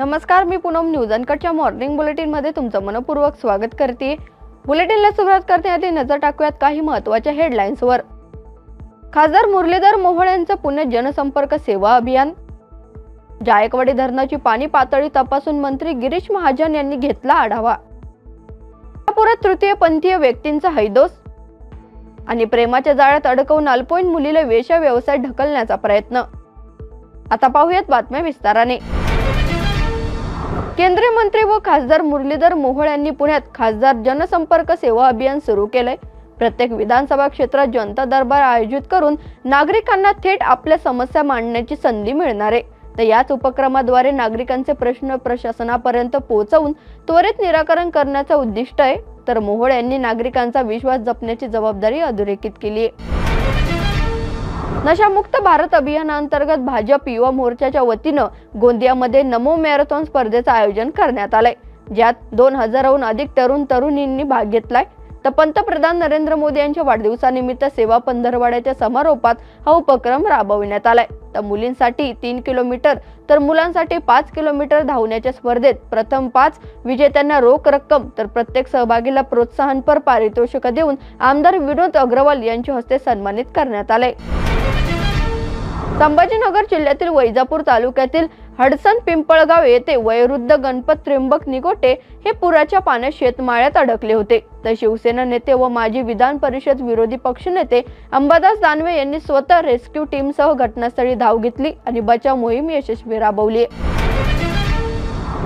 नमस्कार मी पूनम न्यूज अनकटच्या मॉर्निंग बुलेटिनमध्ये तुमचं मनपूर्वक स्वागत करते. बुलेटिनला सुरुवात करण्याआधी नजर टाकूयात काही महत्त्वाच्या हेडलाईन्सवर खासदार मुरलीधर मोहोळ यांचं पुणे जनसंपर्क सेवा अभियान. जायकवाडी धरणाची पाणी पातळी तपासून मंत्री गिरीश महाजन यांनी घेतला आढावा. कोल्हापुरात तृतीयपंथीय व्यक्तींचा हैदोस. आणि प्रेमाच्या जाळ्यात अडकवून अल्पवयीन मुलीला वेश्या व्यवसाय ढकलण्याचा प्रयत्न. आता पाहूयात बातम्या विस्ताराने. केंद्रीय मंत्री व खासदार मुरलीधर मोहोळ यांनी पुण्यात खासदार जनसंपर्क सेवा अभियान सुरू केलंय. प्रत्येक विधानसभा क्षेत्रात जनता दरबार आयोजित करून नागरिकांना थेट आपल्या समस्या मांडण्याची संधी मिळणार आहे. तर याच उपक्रमाद्वारे नागरिकांचे प्रश्न प्रशासनापर्यंत पोहोचवून त्वरित निराकरण करण्याचं उद्दिष्ट आहे. तर मोहोळ यांनी नागरिकांचा विश्वास जपण्याची जबाबदारी अधोरेखित केली आहे. नशामुक्त भारत अभियानांतर्गत भाजप युवा मोर्चाच्या वतीनं गोंदियामध्ये नमो मॅरेथॉन स्पर्धेचं आयोजन करण्यात आलंय ज्यात दोन हजाराहून अधिक तरुण तरुणींनी भाग घेतलाय. तर पंतप्रधान नरेंद्र मोदी यांच्या वाढदिवसानिमित्त सेवा पंधरवाड्याच्या समारोपात हा उपक्रम राबविण्यात आलाय. तर मुलींसाठी तीन किलोमीटर तर मुलांसाठी पाच किलोमीटर धावण्याच्या स्पर्धेत प्रथम पाच विजेत्यांना रोख रक्कम तर प्रत्येक सहभागीला प्रोत्साहनपर पारितोषिक देऊन आमदार विनोद अग्रवाल यांच्या हस्ते सन्मानित करण्यात आले संभाजीनगर जिल्ह्यातील वैजापूर तालुक्यातील हडसन पिंपळगाव येथे वयोवृद्ध गणपत त्र्यंबक निगोटे हे पुराच्या पाण्यात शेतमाळ्यात अडकले होते. तर शिवसेना नेते व माजी विधान परिषद विरोधी पक्षनेते अंबादास दानवे यांनी स्वतः रेस्क्यू टीमसह घटनास्थळी धाव घेतली आणि बचाव मोहीम यशस्वी राबवली.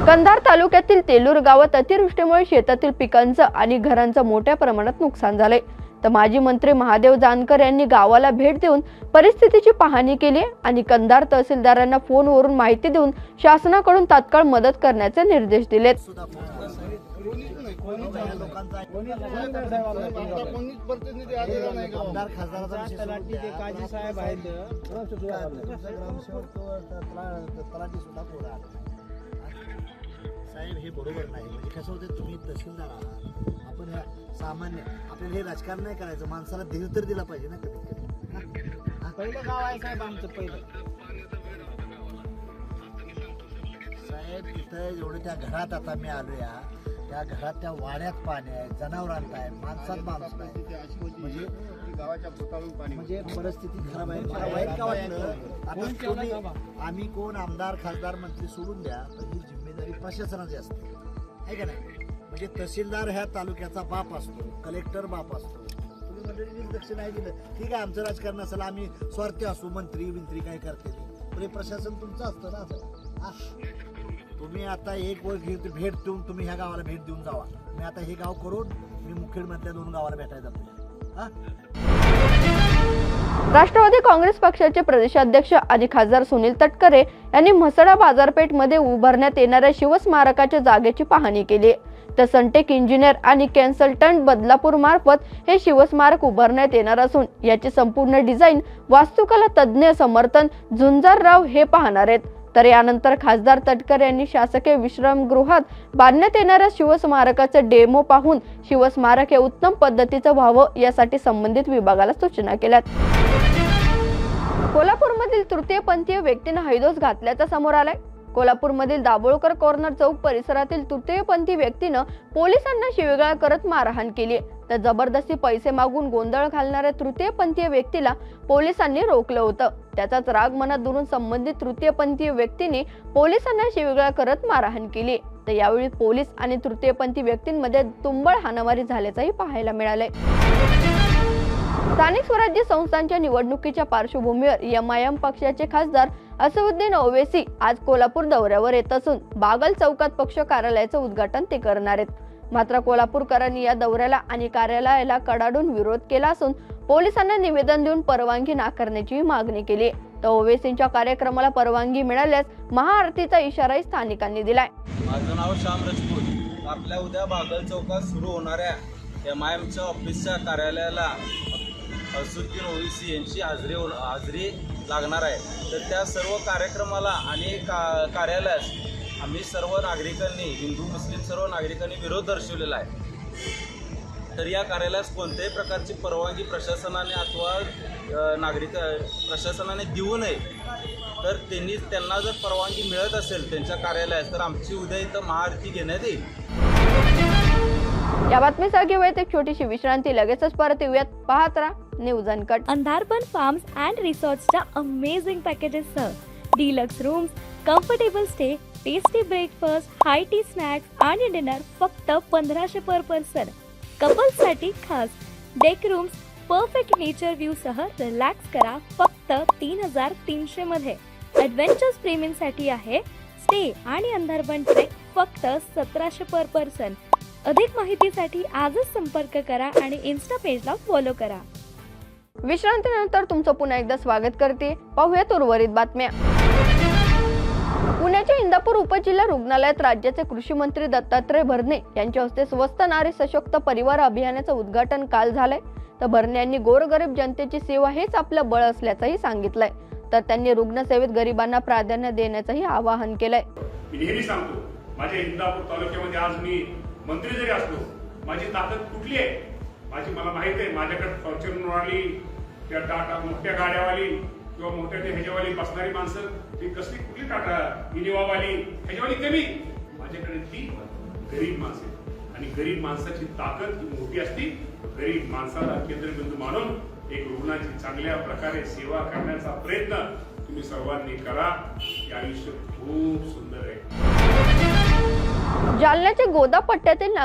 कंधार तालुक्यातील तेलूर गावात अतिवृष्टीमुळे शेतातील पिकांचं आणि घरांचं मोठ्या प्रमाणात नुकसान झालंय तर माजी मंत्री महादेव जानकर यांनी गावाला भेट देऊन परिस्थितीची पाहणी केली आणि कंधार तहसीलदारांना फोनवरून माहिती देऊन शासनाकडून तात्काळ मदत करण्याचे निर्देश दिलेत खासदाराचा साहेब हे बरोबर नाही. म्हणजे कसं होतं तुम्ही तहसीलदार आहात. आपण ह्या सामान्य आपल्याला हे राजकारण नाही करायचं. माणसाला धीर तर दिला पाहिजे ना कधी हा? पहिलं गाव आहे साहेब आमचं पहिलं. साहेब तिथं एवढं त्या घरात आता मी आलो या त्या घरात त्या वाड्यात पाणी आहे जनावरांत आहे माणसात माणूस नाही होती म्हणजे गावाच्या पाणी म्हणजे परिस्थिती खराब आहे. मला वाईट का वाटलं? आता आम्ही कोण आमदार खासदार मंत्री सोडून द्या पण ही जिम्मेदारी प्रशासनाची असते. आहे का नाही? म्हणजे तहसीलदार ह्या तालुक्याचा बाप असतो कलेक्टर बाप असतो. तुम्ही मंडळीने लक्ष नाही दिलं. ठीक आहे आमचं राजकारण असेल आम्ही स्वार्थी असू मंत्री विंत्री काय करते पण हे प्रशासन तुमचं असतं ना असं. तुम्ही आता एक वर्ष घेऊन भेट देऊन तुम्ही ह्या गावाला भेट देऊन जावा. मी आता हे गाव करून मी मुखेडमधल्या दोन गावाला भेटायला जातो. हां राष्ट्रवादी काँग्रेस पक्षाचे प्रदेशाध्यक्ष आणि खासदार सुनील तटकरे यांनी म्हसडा बाजारपेठमध्ये उभारण्यात येणाऱ्या शिवस्मारकाच्या जागेची पाहणी केली तर Suntech engineer and consultant Badlapur मार्फत हे शिवस्मारक उभारण्यात येणार असून याची संपूर्ण डिझाईन वास्तुकला तज्ज्ञ समर्थन झुंजारराव हे पाहणार आहेत. तर यानंतर खासदार तटकरे यांनी शासकीय विश्रामगृहात बांधण्यात येणाऱ्या शिवस्मारकाचं डेमो पाहून शिवस्मारक हे उत्तम पद्धतीचं व्हावं यासाठी संबंधित विभागाला सूचना केल्यात. कोल्हापूरमधील तृतीयपंथीय व्यक्तीनं हैदोस घातल्याचा समोर आलाय. कोल्हापूरमधील दाभोळकर कॉर्नर चौक परिसरातील तृतीयपंथी व्यक्तीनं पोलिसांना शिवेगाळ करत मारहाण केली तर जबरदस्ती पैसे मागून गोंधळ घालणाऱ्या तृतीयपंथीय व्यक्तीला पोलिसांनी रोखलं होतं. त्याचाच राग मनात धरून संबंधित तृतीयपंथीय व्यक्तीने पोलिसांना शिवेगाळ करत मारहाण केली तर यावेळी पोलीस आणि तृतीयपंथी व्यक्तींमध्ये तुंबळ हाणामारी झाल्याचंही पाहायला मिळालंय. स्थानिक स्वराज्य संस्थांच्या निवडणुकीच्या पार्श्वभूमीवर एम आय एम पक्षाचे खासदार असदुद्दीन ओवेसी आज कोल्हापूर दौऱ्यावर येत असून बागल चौकात पक्ष कार्यालयाचं उद्घाटन ते करणार आहेत. मात्र कोल्हापूरकरांनी या दौऱ्याला आणि कार्यालयाला कडाडून विरोध केला असून पोलिसांना निवेदन देऊन परवानगी नाकारण्याची मागणी केली तर ओवेसींच्या कार्यक्रमाला परवानगी मिळाल्यास महाआरतीचा इशाराही स्थानिकांनी दिलाय. माझं नाव श्याम राजपूत. आपल्या उद्या बागल चौकात सुरू होणाऱ्या एम आय एमच्या ऑफिसच्या कार्यालयाला असुद्दीन ओवीसी यांची हाजरी होण- हाजरी लागणार आहे. तर त्या सर्व कार्यक्रमाला आणि का कार्यालयास आम्ही सर्व नागरिकांनी हिंदू मुस्लिम सर्व नागरिकांनी विरोध दर्शवलेला आहे. तर या कार्यालयास कोणत्याही प्रकारची परवानगी प्रशासनाने अथवा नागरिक प्रशासनाने देऊ नये. तर त्यांनी त्यांना जर परवानगी मिळत असेल त्यांच्या कार्यालयात तर आमची उद्या इथं महाआरती घेण्यात येईल. या बातमीसाठी वेळेत एक छोटीशी विश्रांती. लगेचच परत येऊयात. पाहत राहा. News uncut Andharpan farms and रिसॉर्ट्सच्या amazing पॅकेजेससह deluxe rooms comfortable stay tasty breakfast high tea snacks आणि डिनर फक्त पंधराशे पर पर्सन कपल्ससाठी खास. Deck rooms perfect nature view सह रिलॅक्स करा फक्त तीन हजार तीनशे मध्ये. ॲडव्हेंचर्स प्रेमींसाठी आहे. स्टे आणि अंधारबन ट्रेक फक्त सतराशे पर पर्सन अधिक माहितीसाठी आजच संपर्क करा आणि इन्स्टा पेजला फॉलो करा. विश्रांतीनंतर तुमचं पुन्हा एकदा स्वागत करते. पाहूयात उर्वरित बातम्या. पुण्याच्या इंदापूर उपजिल्हा रुग्णालयात राज्याचे कृषी मंत्री दत्तात्रय भरणे यांच्या हस्ते स्वस्त नारी सशक्त परिवार अभियानाचं उद्घाटन काल झालंय. तर भरणे यांनी गोरगरीब जनतेची सेवा हेच आपलं बळ असल्याचंही सांगितलंय. तर त्यांनी रुग्णसेवेत गरिबांना प्राधान्य देण्याचंही आवाहन केलंय. मी नेहमी सांगतो माझ्या इंदापूर तालुक्यामध्ये आज मी मंत्री जरी असलो माझी ताकद कुठली आहे? माझी मला माहीत आहे माझ्याकडे फॉर्च्युनरवाली त्या टाटा मोठ्या गाड्यावाली किंवा मोठ्या त्या ह्याच्यावाली बसणारी माणसं ती कसली कुठली टाटा इनिवावाली ह्याच्यावाली कमी? माझ्याकडे ती गरीब माणसं आणि गरीब माणसाची ताकद ही मोठी असती. गरीब माणसाला केंद्रबिंदू मानून एक रुग्णाची चांगल्या प्रकारे सेवा करण्याचा प्रयत्न तुम्ही सर्वांनी करा. हे आयुष्य खूप सुंदर आहे. जालन्याचे गोदा पट्ट्यातील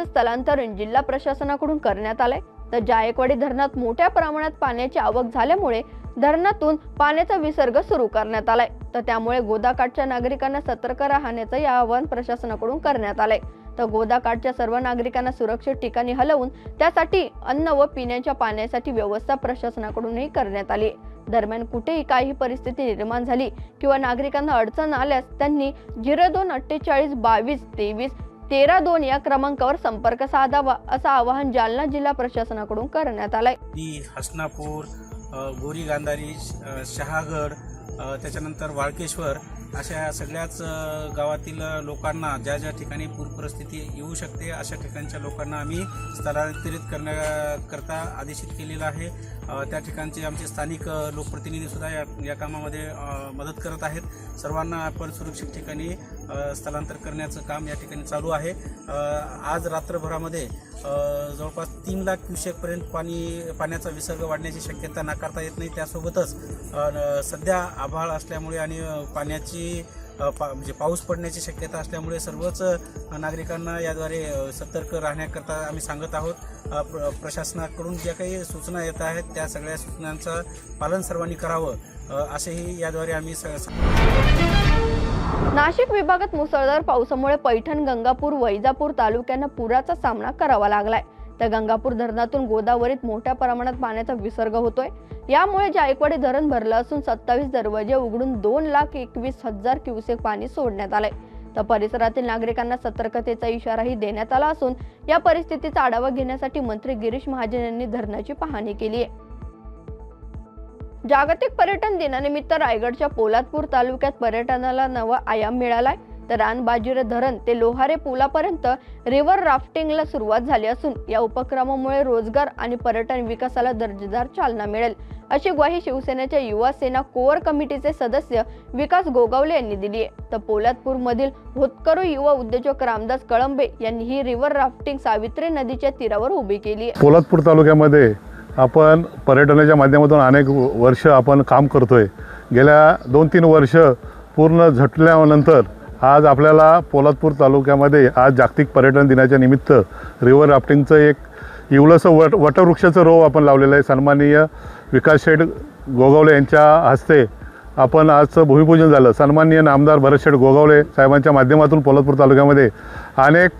स्थलांतरण जिल्हा प्रशासनाकडून करण्यात आलंय. तर जायकवाडी धरणात मोठ्या प्रमाणात पाण्याची आवक झाल्यामुळे धरणातून पाण्याचा विसर्ग सुरू करण्यात आलाय. तर त्यामुळे गोदाकाठच्या नागरिकांना सतर्क राहण्याचं या आवाहन प्रशासनाकडून करण्यात आलंय. तर गोदाकाठच्या सर्व नागरिकांना सुरक्षित ठिकाणी हलवून त्यासाठी अन्न व पिण्याच्या पाण्यासाठी व्यवस्था प्रशासनाकडूनही करण्यात आली आहे. दरम्यान कुठेही काही परिस्थिती निर्माण झाली किंवा नागरिकांना अडचण आल्यास त्यांनी झिरो दोन अठ्ठेचाळीस बावीस तेवीस तेरा दोन या क्रमांकावर संपर्क साधावा असं आवाहन जालना जिल्हा प्रशासनाकडून करण्यात आलंय. हसनापूर गोरी गांधारी शहागड त्याच्यानंतर वाळकेश्वर अशा सगळ्याच गावातील लोकांना ज्या ज्या ठिकाणी पूर परिस्थिती येऊ शकते अशा ठिकाणच्या लोकांना आम्ही स्थलांतरित करण्याकरता आदेशित केलेलं आहे. त्या ठिकाणचे आमचे स्थानिक लोकप्रतिनिधीसुद्धा या या कामामध्ये मदत करत आहेत. सर्वांना आपण सुरक्षित ठिकाणी स्थलांतर करण्याचं काम या ठिकाणी चालू आहे. आज रात्रभरामध्ये जवळपास तीन लाख क्युसेकपर्यंत पाणी पाण्याचा विसर्ग वाढण्याची शक्यता नाकारता येत नाही. त्यासोबतच सध्या आभाळ असल्यामुळे आणि पाण्याची पा म्हणजे पाऊस पडण्याची शक्यता असल्यामुळे सर्वच नागरिकांना याद्वारे सतर्क राहण्याकरता आम्ही सांगत आहोत. प्र- प्रशासनाकडून ज्या काही सूचना येत आहेत त्या सगळ्या सूचनांचं पालन सर्वांनी करावं असेही याद्वारे आम्ही स नाशिक विभागात मुसळधार पावसामुळे पैठण गंगापूर वैजापूर तालुक्यांना पुराचा सामना करावा लागलाय. तर गंगापूर धरणातून गोदावरीत मोठ्या प्रमाणात पाण्याचा विसर्ग होतोय. यामुळे जायकवाडी धरण भरलं असून सत्तावीस दरवाजे उघडून दोन लाख एकवीस हजार क्युसेक पाणी सोडण्यात आलंय. तर परिसरातील नागरिकांना सतर्कतेचा इशाराही देण्यात आला असून या परिस्थितीचा आढावा घेण्यासाठी मंत्री गिरीश महाजन यांनी धरणाची पाहणी केली आहे. जागतिक पर्यटन दिनानिमित्त रायगडच्या पोलादपूर तालुक्यात पर्यटनाला नवा आयाम मिळालाय. तर रानबाजीरे धरण ते लोहारे पुलापर्यंत रिव्हर राफ्टिंगला सुरुवात झाली असून या उपक्रमामुळे रोजगार आणि पर्यटन विकासाला दर्जेदार चालना मिळेल. अशी ग्वाही शिवसेनेच्या युवा सेना कोअर कमिटीचे सदस्य विकास गोगावले यांनी दिली आहे. तर पोलादपूरमधील होतकरू युवा उद्योजक रामदास कळंबे यांनी ही रिव्हर राफ्टिंग सावित्री नदीच्या तीरावर उभी केली आहे. पोलादपूर तालुक्यामध्ये आपण पर्यटनाच्या माध्यमातून अनेक वर्ष आपण काम करतो आहे गेल्या दोन तीन वर्ष पूर्ण झटल्यानंतर आज आपल्याला पोलादपूर तालुक्यामध्ये आज जागतिक पर्यटन दिनाच्या निमित्त रिव्हर राफ्टिंगचं एक इवलंसं वट वटवृक्षाचं रोव आपण लावलेलं आहे. सन्माननीय विकास शेठ गोगावले यांच्या हस्ते आपण आजचं भूमिपूजन झालं. सन्माननीय नामदार भरत शेठ गोगावले साहेबांच्या माध्यमातून पोलादपूर तालुक्यामध्ये अनेक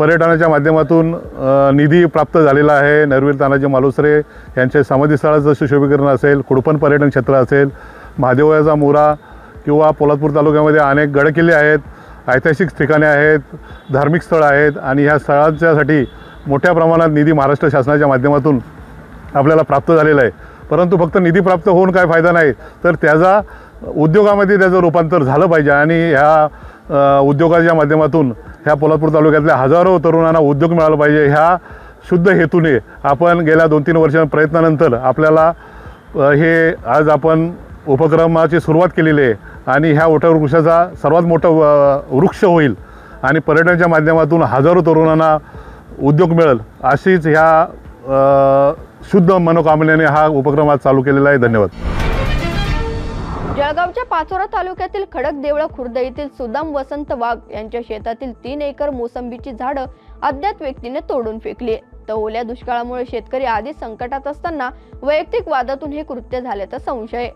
पर्यटनाच्या माध्यमातून निधी प्राप्त झालेला आहे. नरवीर तानाजी मालुसरे यांचे समाधीस्थळाचं सुशोभीकरण असेल कुडपण पर्यटन क्षेत्र असेल महादेवयाचा मुरा किंवा पोलादपूर तालुक्यामध्ये अनेक गडकिल्ले आहेत ऐतिहासिक ठिकाणे आहेत धार्मिक स्थळं आहेत आणि ह्या स्थळांच्यासाठी मोठ्या प्रमाणात निधी महाराष्ट्र शासनाच्या माध्यमातून आपल्याला प्राप्त झालेला आहे. परंतु फक्त निधी प्राप्त होऊन काय फायदा नाही तर त्याचा उद्योगामध्ये त्याचं रूपांतर झालं पाहिजे आणि ह्या उद्योगाच्या माध्यमातून ह्या पोलादपूर तालुक्यातल्या हजारो तरुणांना उद्योग मिळाला पाहिजे ह्या शुद्ध हेतूने आपण गेल्या दोन तीन वर्षां प्रयत्नानंतर आपल्याला हे आज आपण उपक्रमाची सुरुवात केलेली आहे आणि ह्या वटवृक्षाचा सर्वात मोठा वृक्ष होईल आणि पर्यटनाच्या माध्यमातून हजारो तरुणांना उद्योग मिळेल अशीच ह्या शुद्ध मनोकामनेने हा उपक्रम आज चालू केलेला आहे. धन्यवाद. जळगावच्या पाचोरा तालुक्यातील खडक देवळा खुर्द येथील सुदाम वसंत वाघ यांच्या शेतातील तीन एकर मोसंबीची झाडं अज्ञात व्यक्तीने तोडून फेकली तर ओल्या दुष्काळामुळे शेतकरी आधी संकटात असताना वैयक्तिक वादातून हे कृत्य झाल्याचा संशय आहे.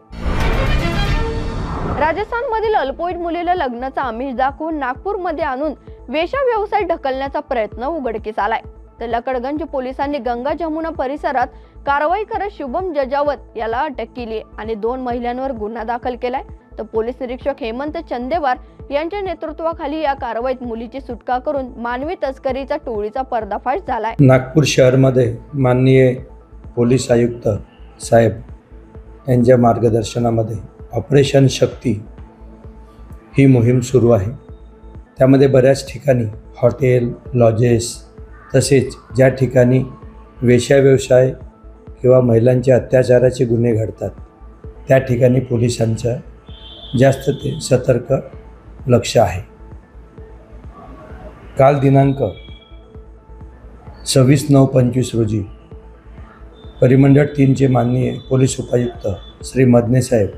राजस्थानमधील अल्पवयीन मुलीला लग्नाचा आमिष दाखवून नागपूरमध्ये आणून वेशा व्यवसाय ढकलण्याचा प्रयत्न उघडकीस आलाय तर लकडगंज पोलिसांनी गंगा जमुना परिसरात कारवाई करत शुभम जजावत याला अटक केली आणि दोन महिलांवर गुन्हा दाखल केलाय. तर पोलीस निरीक्षक हेमंत चंदेवार यांच्या नेतृत्वाखाली या कारवाईत मुलीची सुटका करून मानवी तस्करीचा टोळीचा पर्दाफाश झालाय. नागपूर शहरमध्ये माननीय पोलीस आयुक्त साहेब यांच्या मार्गदर्शनामध्ये ऑपरेशन शक्ती ही मोहीम सुरू आहे. त्यामध्ये बऱ्याच ठिकाणी हॉटेल लॉजेस तसेच ज्या ठिकाणी वेश्या व्यवसाय किंवा महिलांच्या अत्याचाराचे गुन्हे घडतात. त्या ठिकाणी पोलिसांचं जास्त ते सतर्क लक्ष आहे. काल दिनांक सव्वीस नऊ पंचवीस रोजी परिमंडळ तीनचे माननीय पोलीस उपायुक्त श्री मदने साहेब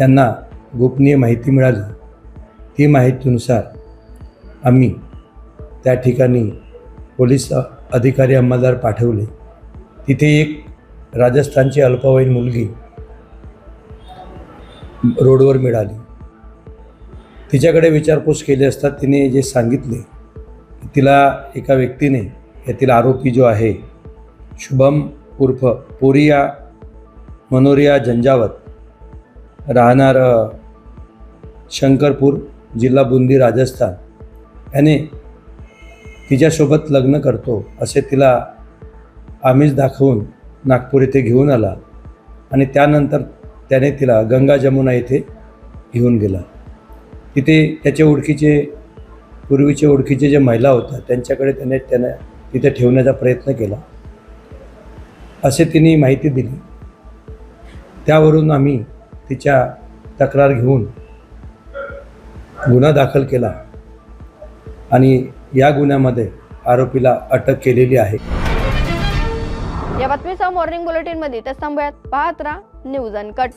यांना गोपनीय माहिती मिळाली. ती माहितीनुसार आम्ही त्या ठिकाणी पोलीस अधिकारी अंमलदार पाठवले. तिथे एक राजस्थानची अल्पवयीन मुलगी रोडवर मिळाली. तिच्याकडे विचारपूस केली असता तिने जे सांगितले तिला एका व्यक्तीने यातील आरोपी जो आहे शुभम उर्फ पोरिया मनोरिया झंजावत राहणार शंकरपूर जिल्हा बुंदी राजस्थान. याने तिच्यासोबत लग्न करतो असे तिला आमिष दाखवून नागपूर येथे घेऊन आला आणि त्यानंतर त्याने तिला गंगा जमुना येथे घेऊन गेला. तिथे त्याच्या ओळखीचे पूर्वीचे ओळखीचे जे महिला होत्या त्यांच्याकडे त्याने त्याने तिथे ठेवण्याचा प्रयत्न केला. असे तिने माहिती दिली. त्यावरून आम्ही तिच्या तक्रार घेऊन गुन्हा दाखल केला आणि या गुन्ह्यामध्ये आरोपीला अटक केलेली आहे. या बातमीसह मॉर्निंग बुलेटिनमध्ये मध्ये इथेच पाहत राहा न्यूज अनकट